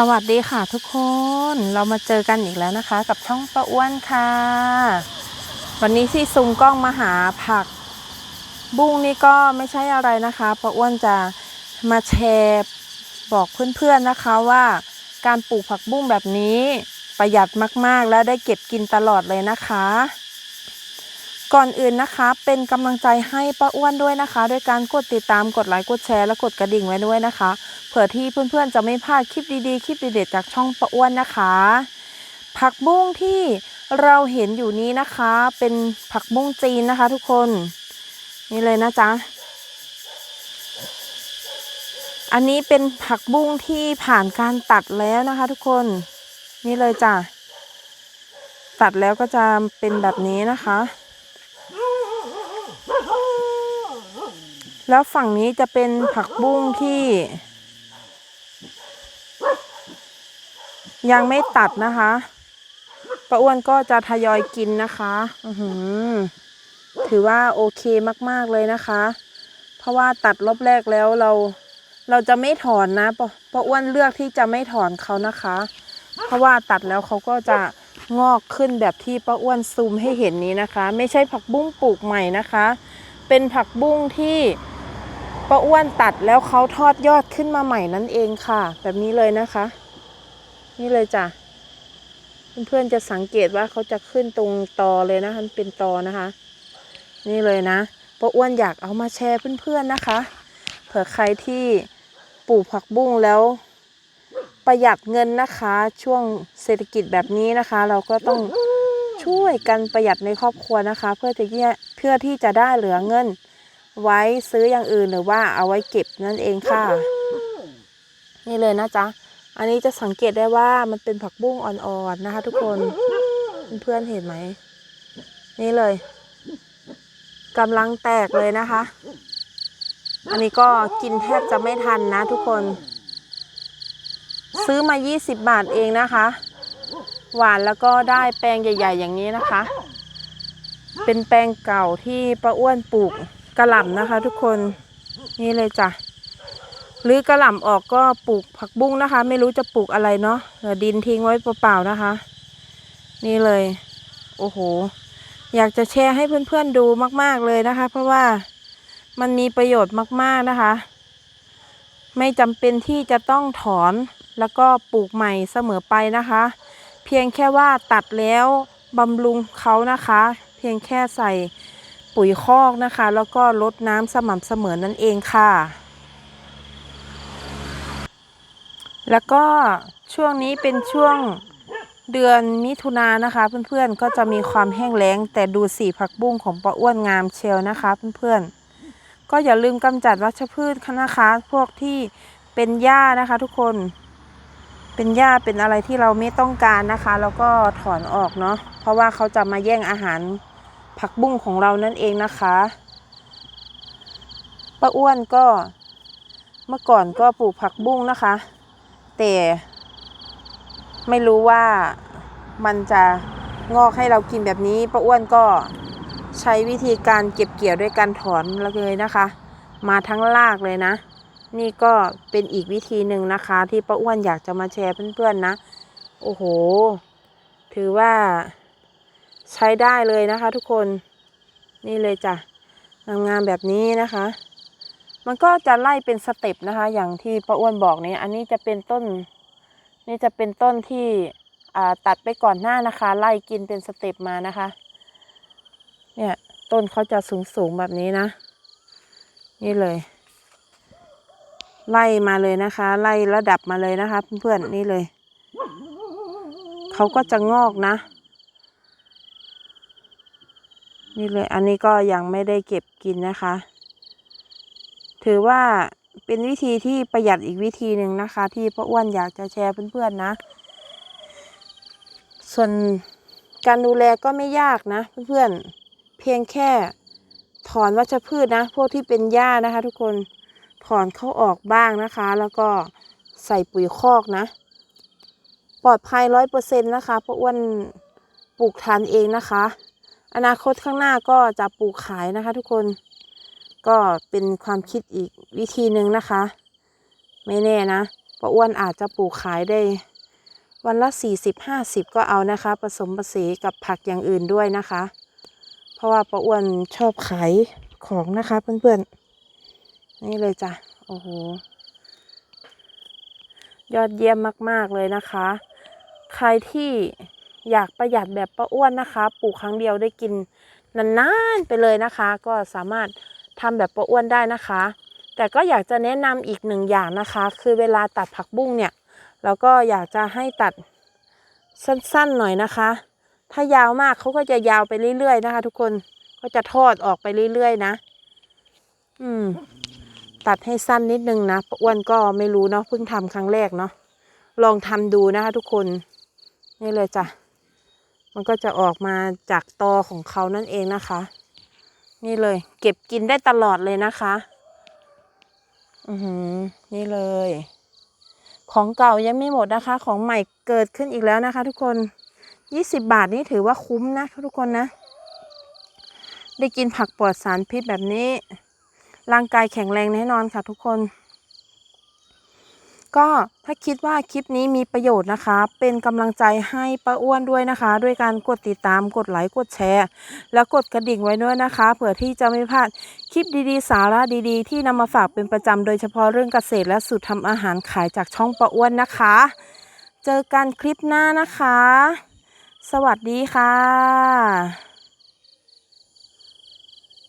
สวัสดีค่ะทุกคนเรามาเจอกันอีกแล้วนะคะ กับช่องประอ้วนค่ะ วันนี้ที่ซูมกล้องมาหาผัก บุ้งนี่ก็ไม่ใช่อะไรนะคะประอ้วนจะมาแชร์บอกเพื่อนๆนะคะว่า การปลูกผักบุ้งแบบนี้ประหยัดมากๆ และได้เก็บกินตลอดเลยนะคะ ก่อนอื่นนะคะเป็นกำลังใจให้ป้าอ้วนด้วยนะคะด้วยการกดติดตามกดไลค์กดแชร์และกดกระดิ่งไว้ด้วยนะคะ เผื่อที่เพื่อนๆจะไม่พลาดคลิปดีๆ คลิปเด็ดๆจากช่องป้าอ้วนนะคะ ผักบุ้งที่เราเห็นอยู่นี้นะคะ เป็นผักบุ้งจีนนะคะ ทุกคนนี่เลยนะจ๊ะอันนี้เป็นผักบุ้งที่ผ่านการตัดแล้วนะคะ ทุกคนนี่เลยจ้ะตัดแล้วก็จะเป็นแบบนี้นะคะ แล้วฝั่งนี้จะเป็นผักบุ้งที่ ยังไม่ตัดนะคะป้าอ้วนก็จะทยอยกินนะคะอือถือว่าโอเคมาก ๆ เลยนะคะ เพราะว่าตัดรอบแรกแล้วเรา เราจะไม่ถอนนะปป้าอ้วนเลือกที่จะไม่ถอนเขานะคะ เพราะว่าตัดแล้วเขาก็จะงอกขึ้นแบบที่ป้าอ้วนซูมให้เห็นนี้นะคะ ไม่ใช่ผักบุ้งปลูกใหม่นะคะ เป็นผักบุ้งที่ ป้าอ้วนตัดแล้วเขาทอดยอดขึ้นมาใหม่นั่นเองค่ะ แบบนี้เลยนะคะ นี่เลยจ้ะเพื่อนๆจะสังเกตว่าเขาจะขึ้นตรงตอเลยนะคะมันเป็นตอนะคะ นี่เลยนะป้าอ้วนอยากเอามาแชร์เพื่อนๆนะคะ เผื่อใครที่ปลูกผักบุ้งแล้วประหยัดเงินนะคะ ช่วงเศรษฐกิจแบบนี้นะคะ เราก็ต้องช่วยกันประหยัดในครอบครัวนะคะ เพื่อที่เพื่อที่จะได้เหลือเงิน ไว้ซื้ออย่างอื่นหรือว่าเอาไว้เก็บนั่นเองค่ะ นี่เลยนะจ๊ะ อันนี้จะสังเกตได้ว่ามันเป็นผักบุ้งอ่อนๆนะคะ ทุกคนเพื่อนเห็นไหม นี่เลยกำลังแตกเลยนะคะ อันนี้ก็กินแทบจะไม่ทันนะทุกคน ซื้อมา 20 บาทเองนะคะ หวานแล้วก็ได้แปลงใหญ่ ๆ อย่างนี้นะคะ เป็นแปลงเก่าที่ป้าอ้วนปลูก กระหล่ำนะคะ ทุกคนนี่เลยจ้ะหรือกระหล่ำออกก็ปลูกผักบุ้งนะคะ ไม่รู้จะปลูกอะไรเนาะดินทิ้งไว้เปล่าๆนะคะ นี่เลย โอ้โห อยากจะแชร์ให้เพื่อนๆดูมาก ๆเลยนะคะ เพราะว่ามันมีประโยชน์มากๆนะคะ ไม่จำเป็นที่จะต้องถอนแล้วก็ปลูกใหม่เสมอไปนะคะ เพียงแค่ว่าตัดแล้วบำรุงเขานะคะ เพียงแค่ใส่ ปุ๋ยคอกนะคะ แล้วก็ลดน้ำสม่ำเสมอนั่นเองค่ะ แล้วก็ช่วงนี้เป็นช่วงเดือนมิถุนายนนะคะ เพื่อนๆก็จะมีความแห้งแล้ง แต่ดูสีผักบุ้งของป้าอ้วนงามเชียวนะคะ เพื่อนๆ ก็อย่าลืมกำจัดวัชพืชนะคะ พวกที่เป็นหญ้านะคะทุกคนเป็นหญ้าเป็นอะไรที่เราไม่ต้องการนะคะ แล้วก็ถอนออกเนาะเพราะว่าเขาจะมาแย่งอาหาร ผักบุ้งของเรานั่นเองนะคะป้าอ้วนก็เมื่อก่อนก็ปลูกผักบุ้งนะคะ แต่ไม่รู้ว่ามันจะงอกให้เรากินแบบนี้ป้าอ้วนก็ใช้วิธีการเก็บเกี่ยวด้วยการถอนเลยนะคะ มาทั้งรากเลยนะ นี่ก็เป็นอีกวิธีหนึ่งนะคะ ที่ป้าอ้วนอยากจะมาแชร์เพื่อนๆนะ โอ้โห ถือว่า ใช้ได้เลยนะคะทุกคนนี่เลยจ้ะงามๆแบบนี้นะคะ มันก็จะไล่เป็นสเต็ปนะคะ อย่างที่ป้าอ้วนบอกนี้อันนี้จะเป็นต้น นี่จะเป็นต้นที่ตัดไปก่อนหน้านะคะ ไล่กินเป็นสเต็ปมานะคะ เนี่ยต้นเขาจะสูงๆแบบนี้นะ นี่เลย ไล่มาเลยนะคะ ไล่ระดับมาเลยนะคะ เพื่อนๆนี่เลย เขาก็จะงอกนะ นี่เลยอันนี้ก็ยังไม่ได้เก็บกินนะคะ ถือว่าเป็นวิธีที่ประหยัดอีกวิธีหนึ่งนะคะ ที่ป้าอ้วนอยากจะแชร์เพื่อนๆนะ ส่วนการดูแลก็ไม่ยากนะ เพื่อนๆเพียงแค่ถอนวัชพืชนะ พวกที่เป็นหญ้านะคะ ทุกคนถอนเขาออกบ้างนะคะ แล้วก็ใส่ปุ๋ยคอกนะ ปลอดภัยร้อยเปอร์เซ็นต์นะคะป้าอ้วนปลูกทานเองนะคะ อนาคตข้างหน้าก็จะปลูกขายนะคะ ทุกคนก็เป็นความคิดอีกวิธีหนึ่งนะคะ ไม่แน่นะป้าอ้วนอาจจะปลูกขายได้ วันละ 40 50 ก็เอานะคะ ผสมผสานกับผักอย่างอื่นด้วยนะคะ เพราะว่าป้าอ้วนชอบขายของนะคะเพื่อนๆ นี่เลยจ้ะโอ้โหยอดเยี่ยมมาก ๆ เลยนะคะ ใครที่ อยากประหยัดแบบป้าอ้วนนะคะ ปลูกครั้งเดียวได้กินนานๆไปเลยนะคะ ก็สามารถทำแบบป้าอ้วนได้นะคะ แต่ก็อยากจะแนะนำอีกหนึ่งอย่างนะคะ คือเวลาตัดผักบุ้งเนี่ยเราก็อยากจะให้ตัดสั้นๆหน่อยนะคะ ถ้ายาวมากเขาก็จะยาวไปเรื่อยๆนะคะ ทุกคนก็จะทอดออกไปเรื่อยๆนะ อืม ตัดให้สั้นนิดนึงนะป้าอ้วนก็ไม่รู้เนาะเพิ่งทำครั้งแรกเนาะลองทำดูนะคะ ทุกคนนี่เลยจ้ะ มันก็จะออกมาจากตอของเขานั่นเองนะคะ นี่เลย เก็บกินได้ตลอดเลยนะคะ อือหือ นี่เลย ของเก่ายังไม่หมดนะคะ ของใหม่เกิดขึ้นอีกแล้วนะคะ ทุกคนยี่สิบบาทนี่ถือว่าคุ้มนะทุกคนนะ ได้กินผักปลอดสารพิษแบบนี้ ร่างกายแข็งแรงแน่นอนค่ะทุกคน ก็ถ้าคิดว่าคลิปนี้มีประโยชน์นะคะ เป็นกำลังใจให้ป้าอ้วนด้วยนะคะ ด้วยการกดติดตามกดไลค์กดแชร์ แล้วกดกระดิ่งไว้ด้วยนะคะ เผื่อที่จะไม่พลาดคลิปดีๆ สาระดีๆ ที่นำมาฝากเป็นประจำโดยเฉพาะเรื่องเกษตรและสูตรทำอาหารขายจากช่องป้าอ้วนนะคะ เจอกันคลิปหน้านะคะ สวัสดีค่ะ